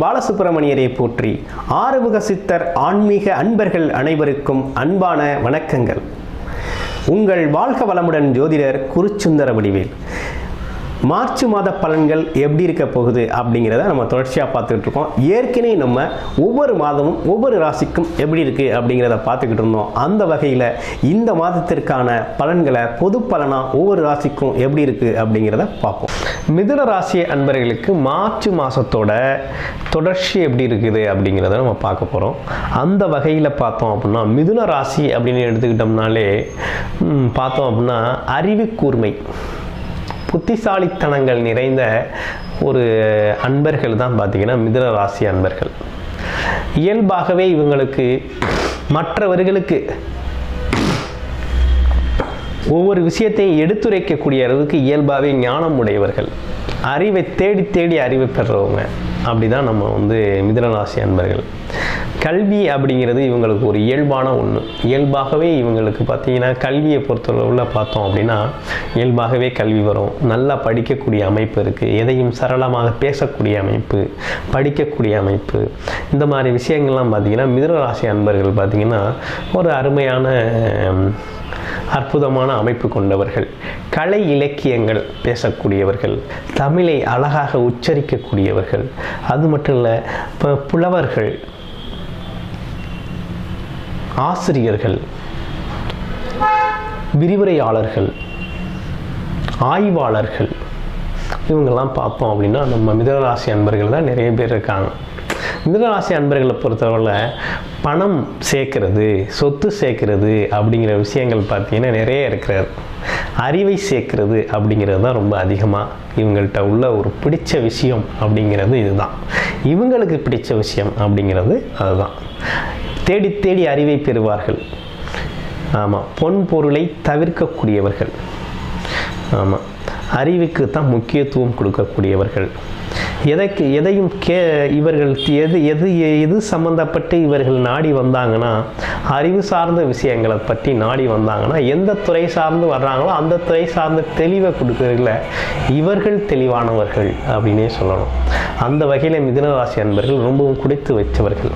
பாலசுப்பிரமணியரை போற்றி. ஆறுமுக சித்தர் ஆன்மீக அன்பர்கள் அனைவருக்கும் அன்பான வணக்கங்கள். உங்கள் வாழ்க வளமுடன் ஜோதிடர் குருச்சுந்தர வடிவேல் மார்ச் மாத பலன்கள் எப்படி இருக்க போகுது அப்படிங்கிறத நம்ம தொடர்ச்சியாக பார்த்துக்கிட்டு இருக்கோம். ஏற்கனவே நம்ம ஒவ்வொரு மாதமும் ஒவ்வொரு ராசிக்கும் எப்படி இருக்குது அப்படிங்கிறத பார்த்துக்கிட்டு இருந்தோம். அந்த வகையில் இந்த மாதத்திற்கான பலன்களை பொது பலனாக ஒவ்வொரு ராசிக்கும் எப்படி இருக்குது அப்படிங்கிறத பார்ப்போம். மிதுன ராசி அன்பர்களுக்கு மார்ச் மாதத்தோட தொடர்ச்சி எப்படி இருக்குது அப்படிங்கிறத நம்ம பார்க்க போகிறோம் அந்த வகையில் பார்த்தோம் அப்படின்னா மிதுன ராசி அப்படின்னு எடுத்துக்கிட்டோம்னாலே பார்த்தோம் அப்படின்னா அறிவு கூர்மை. புத்திசாலித்தனங்கள் நிறைந்த ஒரு அன்பர்கள் தான் பார்த்தீங்கன்னா மிதுன ராசி அன்பர்கள். இயல்பாகவே இவங்களுக்கு மற்றவர்களுக்கு ஒவ்வொரு விஷயத்தையும் எடுத்துரைக்கக்கூடிய அளவுக்கு இயல்பாகவே ஞானம் உடையவர்கள். அறிவை தேடி தேடி அறிவை பெறுறவங்க. அப்படிதான் நம்ம வந்து மிதுனராசி அன்பர்கள். கல்வி அப்படிங்கிறது இவங்களுக்கு ஒரு இயல்பான ஒன்று இயல்பாகவே இவங்களுக்கு பார்த்தீங்கன்னா கல்வியை பொறுத்தளவில் பார்த்தோம் அப்படின்னா இயல்பாகவே கல்வி வரும். நல்லா படிக்கக்கூடிய அமைப்பு இருக்குது எதையும் சரளமாக பேசக்கூடிய அமைப்பு படிக்கக்கூடிய அமைப்பு. இந்த மாதிரி விஷயங்கள்லாம் பார்த்தீங்கன்னா மிதுனராசி அன்பர்கள் பார்த்தீங்கன்னா ஒரு அருமையான அற்புதமான அமைப்பு கொண்டவர்கள். கலை இலக்கியங்கள் பேசக்கூடியவர்கள். தமிழை அழகாக உச்சரிக்கக்கூடியவர்கள். அது மட்டும் இல்லை இப்போ புலவர்கள் ஆசிரியர்கள் விரிவுரையாளர்கள் ஆய்வாளர்கள் இவங்கெல்லாம் பார்ப்போம் அப்படின்னா நம்ம மிதனராசி அன்பர்கள் தான் நிறைய பேர் இருக்காங்க. மிதனராசி அன்பர்களை பொறுத்தவரை பணம் சேர்க்கறது சொத்து சேர்க்கறது அப்படிங்கிற விஷயங்கள் பார்த்தீங்கன்னா நிறைய இருக்கிறது. அறிவை சேர்க்கறது அப்படிங்கிறது தான் ரொம்ப அதிகமாக இவங்கள்ட்ட உள்ள ஒரு பிடிச்ச விஷயம் அப்படிங்கிறது இதுதான். இவங்களுக்கு பிடிச்ச விஷயம் அப்படிங்கிறது அதுதான். தேடி தேடி அறிவை பெறுவார்கள். ஆமாம் பொன் பொருளை தவிர்க்கக்கூடியவர்கள். ஆமாம் அறிவுக்கு தான் முக்கியத்துவம் கொடுக்கக்கூடியவர்கள். எதைக்கு எதையும் கே இவர்கள் எது எது எது சம்மந்தப்பட்டு இவர்கள் நாடி வந்தாங்கன்னா அறிவு சார்ந்த விஷயங்களை பற்றி நாடி வந்தாங்கன்னா எந்த துறை சார்ந்து வர்றாங்களோ அந்த துறை சார்ந்த தெளிவை கொடுக்குறதுல இவர்கள் தெளிவானவர்கள் அப்படின்னே சொல்லணும். அந்த வகையில் மிதனராசி அன்பர்கள் ரொம்பவும் குடித்து வச்சவர்கள்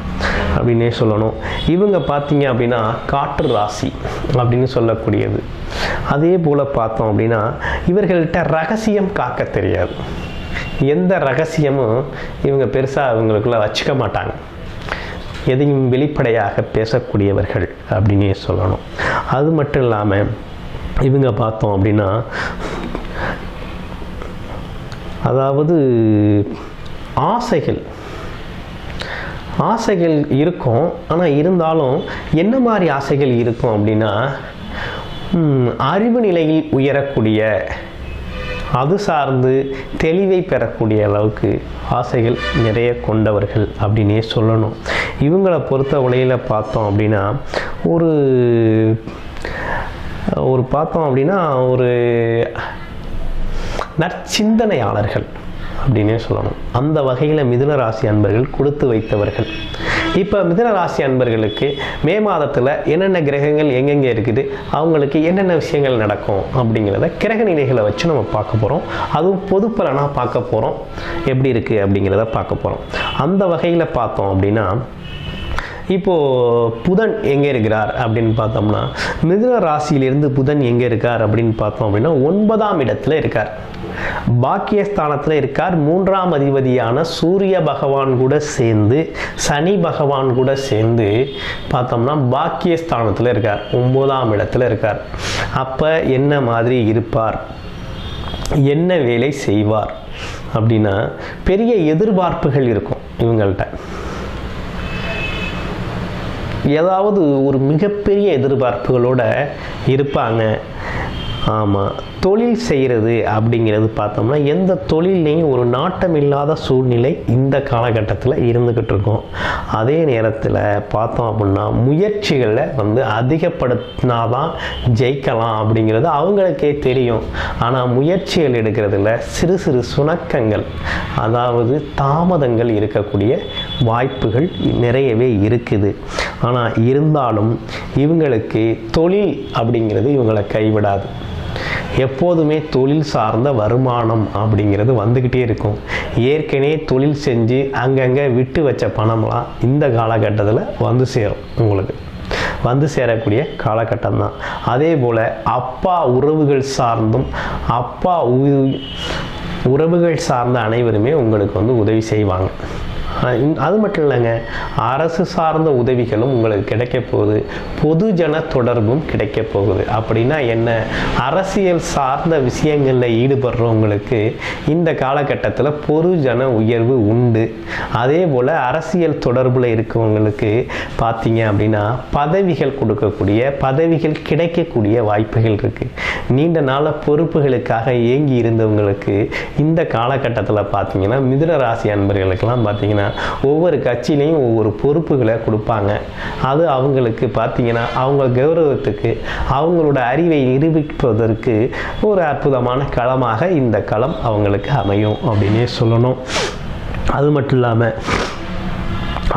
அப்படின்னே சொல்லணும். இவங்க பார்த்தீங்க அப்படின்னா காற்று ராசி அப்படின்னு சொல்லக்கூடியது. அதே போல் பார்த்தோம் அப்படின்னா இவர்கள்ட்ட ரகசியம் காக்க தெரியாது. எந்த ரகசியமும் இவங்க பெருசாக அவங்களுக்குள்ள வச்சுக்க மாட்டாங்க. எதையும் வெளிப்படையாக பேசக்கூடியவர்கள் அப்படின்னே சொல்லணும். அது மட்டும் இல்லாமல் இவங்க பார்த்தோம் அப்படின்னா அதாவது ஆசைகள். ஆசைகள் இருக்கும் ஆனால் இருந்தாலும் என்ன மாதிரி ஆசைகள் இருக்கும் அப்படின்னா அறிவு நிலையில் உயரக்கூடிய அது சார்ந்து தெளிவை பெறக்கூடிய அளவுக்கு ஆசைகள் நிறைய கொண்டவர்கள் அப்படின்னே சொல்லணும். இவங்களை பொறுத்த வழியில் பார்த்தோம் அப்படின்னா ஒரு ஒரு பார்த்தோம் அப்படின்னா ஒரு நற்சிந்தனையாளர்கள் அப்படின்னே சொல்லணும். அந்த வகையில் மிதுன ராசி அன்பர்கள் கொடுத்து வைத்தவர்கள். இப்போ மிதுன ராசி அன்பர்களுக்கு மே மாதத்தில் என்னென்ன கிரகங்கள் எங்கெங்கே இருக்குது அவங்களுக்கு என்னென்ன விஷயங்கள் நடக்கும் அப்படிங்கிறத கிரக நிலைகளை வச்சு நம்ம பார்க்க போகிறோம் அதுவும் பொது பலனாக பார்க்க போகிறோம் எப்படி இருக்குது அப்படிங்கிறத பார்க்க போகிறோம் அந்த வகையில் பார்த்தோம் அப்படின்னா இப்போது புதன் எங்கே இருக்கிறார் அப்படின்னு பார்த்தோம்னா மிதுன ராசியிலிருந்து புதன் எங்கே இருக்கார் அப்படின்னு பார்த்தோம் அப்படின்னா ஒன்பதாம் இடத்துல இருக்கார். பாக்கியஸ்தானத்தில் இருக்கார் மூன்றாம் அதிபதியான சூரிய பகவான் கூட சேர்ந்து சனி பகவான் கூட சேர்ந்து பார்த்தோம்னா பாக்கியஸ்தானத்தில் இருக்கார் ஒன்பதாம் இடத்துல இருக்கார் அப்போ என்ன மாதிரி இருப்பார்? என்ன வேலை செய்வார்? அப்படின்னா பெரிய எதிர்பார்ப்புகள் இருக்கும் இவங்கள்ட்ட. ஏதாவது ஒரு மிகப்பெரிய எதிர்பார்ப்புகளோட இருப்பாங்க. ஆமாம் தொழில் செய்கிறது அப்படிங்கிறது பார்த்தோம்னா எந்த தொழிலையும் ஒரு நாட்டம் இல்லாத சூழ்நிலை இந்த காலகட்டத்தில் இருந்துக்கிட்டு இருக்கும். அதே நேரத்தில் பார்த்தோம் அப்படின்னா முயற்சிகளை வந்து அதிகப்படுத்தினா தான் ஜெயிக்கலாம் அப்படிங்கிறது அவங்களுக்கே தெரியும். ஆனால் முயற்சிகள் எடுக்கிறதுல சிறு சிறு சுணக்கங்கள் அதாவது தாமதங்கள் இருக்கக்கூடிய வாய்ப்புகள் நிறையவே இருக்குது. ஆனால் இருந்தாலும் இவங்களுக்கு தொழில் அப்படிங்கிறது இவங்களை கைவிடாது. எப்போதுமே தொழில் சார்ந்த வருமானம் அப்படிங்கிறது வந்துக்கிட்டே இருக்கும். ஏற்கனவே தொழில் செஞ்சு அங்கங்கே விட்டு வச்ச பணம்லாம் இந்த காலகட்டத்தில் வந்து சேரும் உங்களுக்கு. வந்து சேரக்கூடிய காலகட்டம் தான் அதே போல் அப்பா உறவுகள் சார்ந்தும் அப்பா உ- உறவுகள் சார்ந்த அனைவருமே உங்களுக்கு வந்து உதவி செய்வாங்க. அது மட்டும் இல்லைங்க. அரசு சார்ந்த உதவிகளும் உங்களுக்கு கிடைக்க போகுது. பொதுஜன தொடர்பும் கிடைக்க போகுது. அப்படின்னா என்ன? அரசியல் சார்ந்த விஷயங்களில் ஈடுபடுறவங்களுக்கு இந்த காலகட்டத்தில் பொதுஜன உயர்வு உண்டு. அதே போல் அரசியல் தொடர்பில் இருக்கவங்களுக்கு பார்த்தீங்க அப்படின்னா பதவிகள் கொடுக்கக்கூடிய பதவிகள் கிடைக்கக்கூடிய வாய்ப்புகள் இருக்குது நீண்ட நாள பொறுப்புகளுக்காக ஏங்கி இருந்தவங்களுக்கு இந்த காலகட்டத்தில் பார்த்தீங்கன்னா மிதுன ராசி அன்பர்களுக்கெல்லாம் பார்த்தீங்கன்னா ஒவ்வொரு கட்சியிலையும் ஒவ்வொரு பொறுப்புகளை கொடுப்பாங்க. அது அவங்களுக்கு பார்த்தீங்கன்னா அவங்க கௌரவத்துக்கு அவங்களோட அறிவை நிரூபிப்பதற்கு ஒரு அற்புதமான களமாக இந்த களம் அவங்களுக்கு அமையும் அப்படின்னே சொல்லணும். அது மட்டும் இல்லாமல்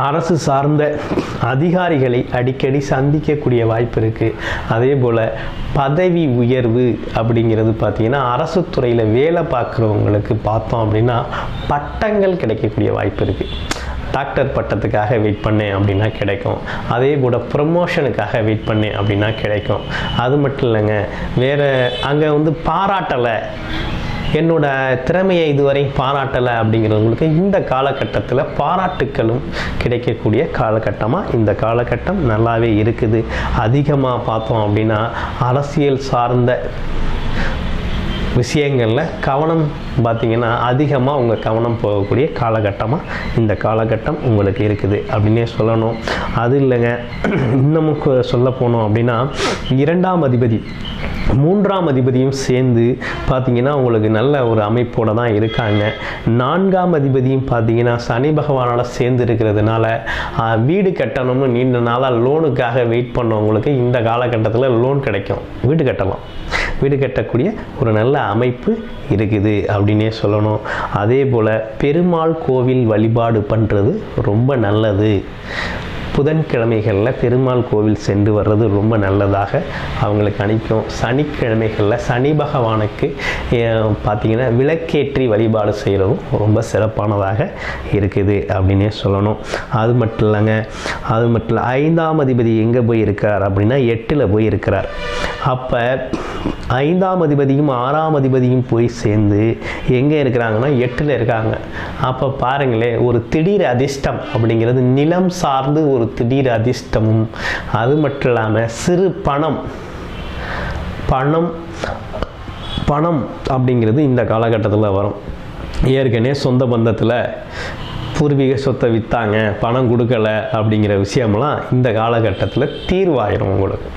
அரசு சார்ந்த அதிகாரிகளை அடிக்கடி சந்திக்கக்கூடிய வாய்ப்பு இருக்குது அதே போல் பதவி உயர்வு அப்படிங்கிறது பார்த்திங்கன்னா அரசு துறையில் வேலை பார்க்குறவங்களுக்கு பார்த்தோம் அப்படின்னா பட்டங்கள் கிடைக்கக்கூடிய வாய்ப்பு இருக்குது டாக்டர் பட்டத்துக்காக வெயிட் பண்ணேன் அப்படின்னா கிடைக்கும். அதே கூட ப்ரமோஷனுக்காக வெயிட் பண்ணேன் அப்படின்னா கிடைக்கும். அது மட்டும் இல்லைங்க வேறு அங்கே வந்து பாராட்டலை. என்னோட திறமையை இதுவரை பாராட்டலை அப்படிங்கிறவங்களுக்கு இந்த காலகட்டத்தில் பாராட்டுக்களும் கிடைக்கக்கூடிய காலகட்டமாக இந்த காலகட்டம் நல்லாவே இருக்குது. அதிகமாக பார்த்தோம் அப்படின்னா அரசியல் சார்ந்த விஷயங்களில் கவனம் பார்த்தீங்கன்னா அதிகமாக உங்கள் கவனம் போகக்கூடிய காலகட்டமாக இந்த காலகட்டம் உங்களுக்கு இருக்குது அப்படின்னே சொல்லணும். அது இல்லைங்க. இன்னமும் சொல்ல போனோம் அப்படின்னா இரண்டாம் அதிபதி மூன்றாம் அதிபதியும் சேர்ந்து பார்த்திங்கன்னா உங்களுக்கு நல்ல ஒரு அமைப்போடு தான் இருக்காங்க. நான்காம் அதிபதியும் பார்த்தீங்கன்னா சனி பகவானோட சேர்ந்து இருக்கிறதுனால வீடு கட்டணும்னு நீண்ட நாளாக லோனுக்காக வெயிட் பண்ணவங்களுக்கு இந்த காலகட்டத்தில் லோன் கிடைக்கும். வீடு கட்டலாம். வீடு கட்டக்கூடிய ஒரு நல்ல அமைப்பு இருக்குது அப்படின்னே சொல்லணும். அதே போல் பெருமாள் கோவில் வழிபாடு பண்ணுறது ரொம்ப நல்லது. புதன்கிழமைகளில் பெருமாள் கோவில் சென்று வர்றது ரொம்ப நல்லதாக அவங்களுக்கு அனுப்பிக்கும் சனிக்கிழமைகளில் சனி பகவானுக்கு பார்த்திங்கன்னா பார்த்தீங்கன்னா விளக்கேற்றி வழிபாடு செய்கிறதும் ரொம்ப சிறப்பானதாக இருக்குது அப்படின்னே சொல்லணும். அது மட்டும் இல்லைங்க அது மட்டும் இல்லை ஐந்தாம் அதிபதி எங்கே போய் இருக்கிறார் அப்படின்னா எட்டில் போய் இருக்கிறார் அப்போ ஐந்தாம் அதிபதியும் ஆறாம் அதிபதியும் போய் சேர்ந்து எங்கே இருக்கிறாங்கன்னா எட்டில் இருக்காங்க. அப்போ பாருங்களேன் ஒரு திடீர் அதிர்ஷ்டம் அப்படிங்கிறது நிலம் சார்ந்து ஒரு திடீர் அதிர்ஷ்டமும் அது மட்டும் இல்லாமல் சிறு பணம் பணம் பணம் அப்படிங்கிறது இந்த காலகட்டத்தில் வரும். ஏற்கனவே சொந்த பந்தத்தில் பூர்வீக சொத்தை விற்றாங்க பணம் கொடுக்கல அப்படிங்கிற விஷயம்லாம் இந்த காலகட்டத்தில் தீர்வாயிரும் உங்களுக்கு.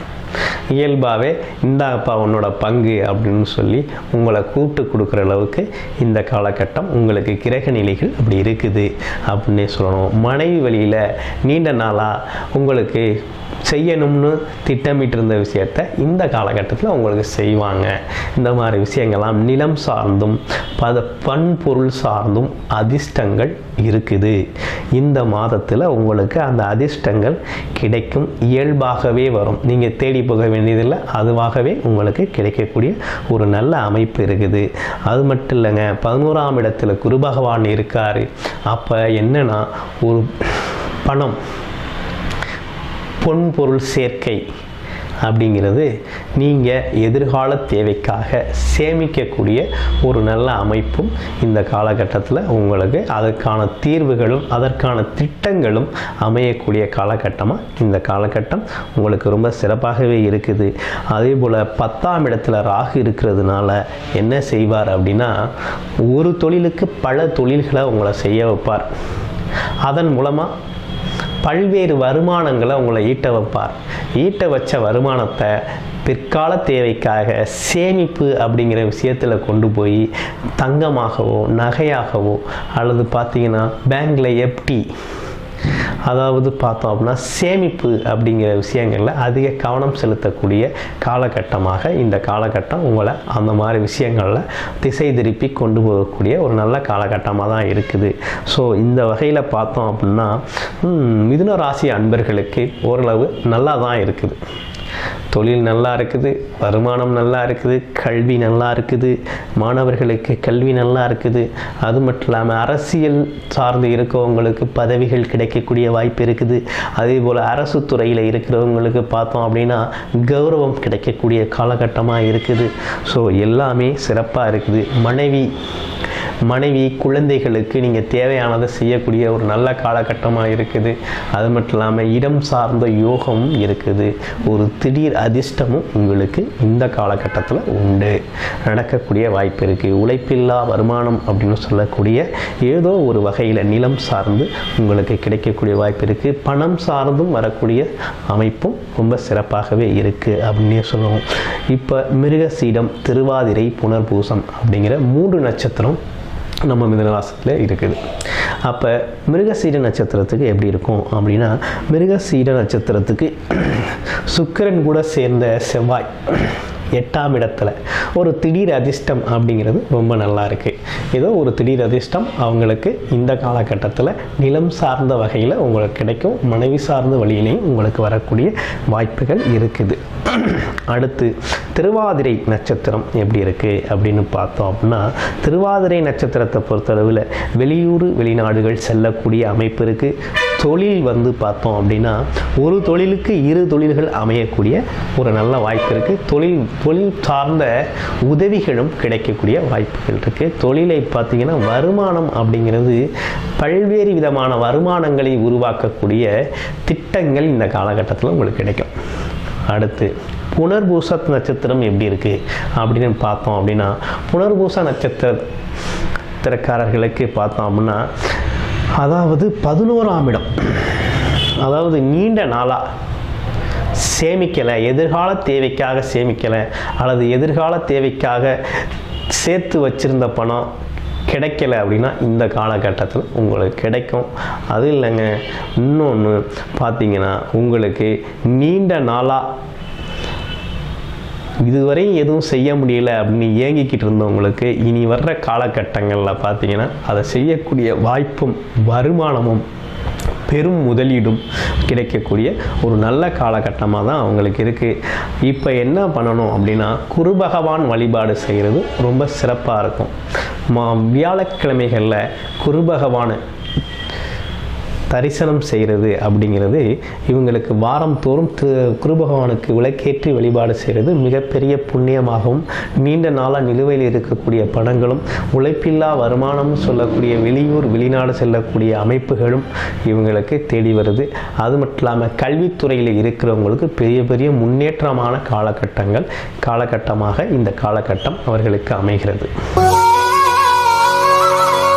இயல்பாகவே இந்தாப்பா உன்னோட பங்கு அப்படின்னு சொல்லி உங்களை கூப்பிட்டு கொடுக்குற அளவுக்கு இந்த காலகட்டம் உங்களுக்கு கிரக நிலைகள் அப்படி இருக்குது அப்படின்னே சொல்லணும். மனைவி வழியில் நீண்ட நாளாக உங்களுக்கு செய்யணும்னு திட்டமிட்டிருந்த விஷயத்த இந்த காலகட்டத்தில் உங்களுக்கு செய்வாங்க. இந்த மாதிரி விஷயங்கள்லாம் நிலம் சார்ந்தும் பத பண்பொருள் சார்ந்தும் அதிர்ஷ்டங்கள் இருக்குது. இந்த மாதத்தில் உங்களுக்கு அந்த அதிர்ஷ்டங்கள் கிடைக்கும். இயல்பாகவே வரும். நீங்கள் தேடி போக வேண்டியதில்லை. அதுவாகவே உங்களுக்கு கிடைக்கக்கூடிய ஒரு நல்ல அமைப்பு இருக்குது. அது மட்டும் இல்லைங்க பதினோராம் இடத்துல குரு பகவான் இருக்கார். அப்போ என்னென்னா ஒரு பணம். பொன் பொருள் சேர்க்கை அப்படிங்கிறது நீங்கள் எதிர்கால தேவைக்காக சேமிக்கக்கூடிய ஒரு நல்ல அமைப்பும் இந்த காலகட்டத்தில் உங்களுக்கு அதற்கான தீர்வுகளும் அதற்கான திட்டங்களும் அமையக்கூடிய காலகட்டமாக இந்த காலகட்டம் உங்களுக்கு ரொம்ப சிறப்பாகவே இருக்குது. அதே போல் பத்தாம் இடத்துல ராகு இருக்கிறதுனால என்ன செய்வார் அப்படின்னா ஒரு தொழிலுக்கு பல தொழில்களை உங்களை செய்ய வைப்பார். அதன் மூலமாக பல்வேறு வருமானங்களை உங்களை ஈட்ட வைப்பார். ஈட்ட வச்ச வருமானத்தை பிற்கால தேவைக்காக சேமிப்பு அப்படிங்கிற விஷயத்தில் கொண்டு போய் தங்கமாகவோ நகையாகவோ அல்லது பார்த்தீங்கன்னா பேங்க்கில் எஃப்டி அதாவது பார்த்தோம் அப்படின்னா சேமிப்பு அப்படிங்கிற விஷயங்களில் அதிக கவனம் செலுத்தக்கூடிய காலகட்டமாக இந்த காலகட்டம் உங்களை அந்த மாதிரி விஷயங்களில் திசை திருப்பி கொண்டு போகக்கூடிய ஒரு நல்ல காலகட்டமாக தான் இருக்குது. ஸோ இந்த வகையில் பார்த்தோம் அப்படின்னா மிதுன ராசி அன்பர்களுக்கு ஓரளவு நல்லா தான் இருக்குது. தொழில் நல்லா இருக்குது வருமானம் நல்லா இருக்குது கல்வி நல்லா இருக்குது மாணவர்களுக்கு கல்வி நல்லா இருக்குது. அது மட்டும் இல்லாமல் அரசியல் சார்ந்து இருக்கிறவங்களுக்கு பதவிகள் கிடைக்கக்கூடிய வாய்ப்பு இருக்குது. அதே போல் அரசு துறையில் இருக்கிறவங்களுக்கு பார்த்தோம் அப்படின்னா கௌரவம் கிடைக்கக்கூடிய காலகட்டமாக இருக்குது. ஸோ எல்லாமே சிறப்பாக இருக்குது. மனைவி மனைவி குழந்தைகளுக்கு நீங்கள் தேவையானதை செய்யக்கூடிய ஒரு நல்ல காலகட்டமாக இருக்குது. அது மட்டும் இல்லாமல் இடம் சார்ந்த யோகமும் இருக்குது. ஒரு திடீர் அதிர்ஷ்டமும் உங்களுக்கு இந்த காலகட்டத்தில் உண்டு. நடக்கக்கூடிய வாய்ப்பு இருக்குது உழைப்பில்லா வருமானம் அப்படின்னு சொல்லக்கூடிய ஏதோ ஒரு வகையில் நிலம் சார்ந்து உங்களுக்கு கிடைக்கக்கூடிய வாய்ப்பு இருக்குது பணம் சார்ந்தும் வரக்கூடிய அமைப்பும் ரொம்ப சிறப்பாகவே இருக்குது அப்படின்னே சொல்லுவோம் இப்போ மிருகசீடம் திருவாதிரை புனர்பூசம் அப்படிங்கிற மூன்று நட்சத்திரம் நம்ம மிதனராசத்தில் இருக்குது. அப்போ மிருகசீட நட்சத்திரத்துக்கு எப்படி இருக்கும் அப்படின்னா மிருகசீட நட்சத்திரத்துக்கு சுக்கிரன் கூட சேர்ந்த செவ்வாய் எட்டாம் இடத்துல ஒரு திடீர் அதிர்ஷ்டம் அப்படிங்கிறது ரொம்ப நல்லா இருக்குது ஏதோ ஒரு திடீர் அதிர்ஷ்டம் அவங்களுக்கு இந்த காலகட்டத்தில் நிலம் சார்ந்த வகையில் உங்களுக்கு கிடைக்கும். மனைவி சார்ந்த வழியிலையும் உங்களுக்கு வரக்கூடிய வாய்ப்புகள் இருக்குது. அடுத்து திருவாதிரை நட்சத்திரம் எப்படி இருக்குது அப்படின்னு பார்த்தோம் அப்படின்னா திருவாதிரை நட்சத்திரத்தை பொறுத்தளவில் வெளியூர் வெளிநாடுகள் செல்லக்கூடிய அமைப்பு இருக்குது தொழில் வந்து பார்த்தோம் அப்படின்னா ஒரு தொழிலுக்கு இரு தொழில்கள் அமையக்கூடிய ஒரு நல்ல வாய்ப்பு இருக்குது தொழில் தொழில் சார்ந்த உதவிகளும் கிடைக்கக்கூடிய வாய்ப்புகள் இருக்குது தொழிலை பார்த்தீங்கன்னா வருமானம் அப்படிங்கிறது பல்வேறு விதமான வருமானங்களை உருவாக்கக்கூடிய திட்டங்கள் இந்த காலகட்டத்தில் உங்களுக்கு கிடைக்கும். அடுத்து புனர்பூச நட்சத்திரம் எப்படி இருக்குது அப்படின்னு பார்த்தோம் அப்படின்னா புனர்பூச நட்சத்திரக்காரர்களுக்கு பார்த்தோம் அப்படின்னா அதாவது பதினோராம் இடம். அதாவது நீண்ட நாளாக சேமிக்கலை எதிர்கால தேவைக்காக சேமிக்கலை அல்லது எதிர்கால தேவைக்காக சேர்த்து வச்சிருந்த பணம் கிடைக்கல அப்படின்னா இந்த காலகட்டத்தில் உங்களுக்கு கிடைக்கும். அது இல்லைங்க. இன்னொன்று பார்த்தீங்கன்னா உங்களுக்கு நீண்ட நாளாக இதுவரையும் எதுவும் செய்ய முடியல அப்படின்னு ஏங்கிக்கிட்டு இருந்தவங்களுக்கு இனி வர்ற காலகட்டங்களில் பார்த்தீங்கன்னா அதை செய்யக்கூடிய வாய்ப்பும் வருமானமும் பெரும் முதலீடும் கிடைக்கக்கூடிய ஒரு நல்ல காலகட்டமாக தான் அவங்களுக்கு இருக்குது இப்போ என்ன பண்ணணும் அப்படின்னா குரு பகவான் வழிபாடு செய்கிறது ரொம்ப சிறப்பாக இருக்கும். மா வியாழக்கிழமைகளில் குரு பகவான் தரிசனம் செய்கிறது அப்படிங்கிறது இவங்களுக்கு வாரம் தோறும் குரு பகவானுக்கு விளக்கேற்றி வழிபாடு செய்கிறது மிகப்பெரிய புண்ணியமாகவும் நீண்ட நாளாக நிலுவையில் இருக்கக்கூடிய பணங்களும் உழைப்பில்லா வருமானம் சொல்லக்கூடிய வெளியூர் வெளிநாடு செல்லக்கூடிய அமைப்புகளும் இவங்களுக்கு தேடி வருது. அது மட்டும் இல்லாமல் கல்வித்துறையில் இருக்கிறவங்களுக்கு பெரிய பெரிய முன்னேற்றமான காலகட்டங்கள் காலகட்டமாக இந்த காலகட்டம் அவர்களுக்கு அமைகிறது.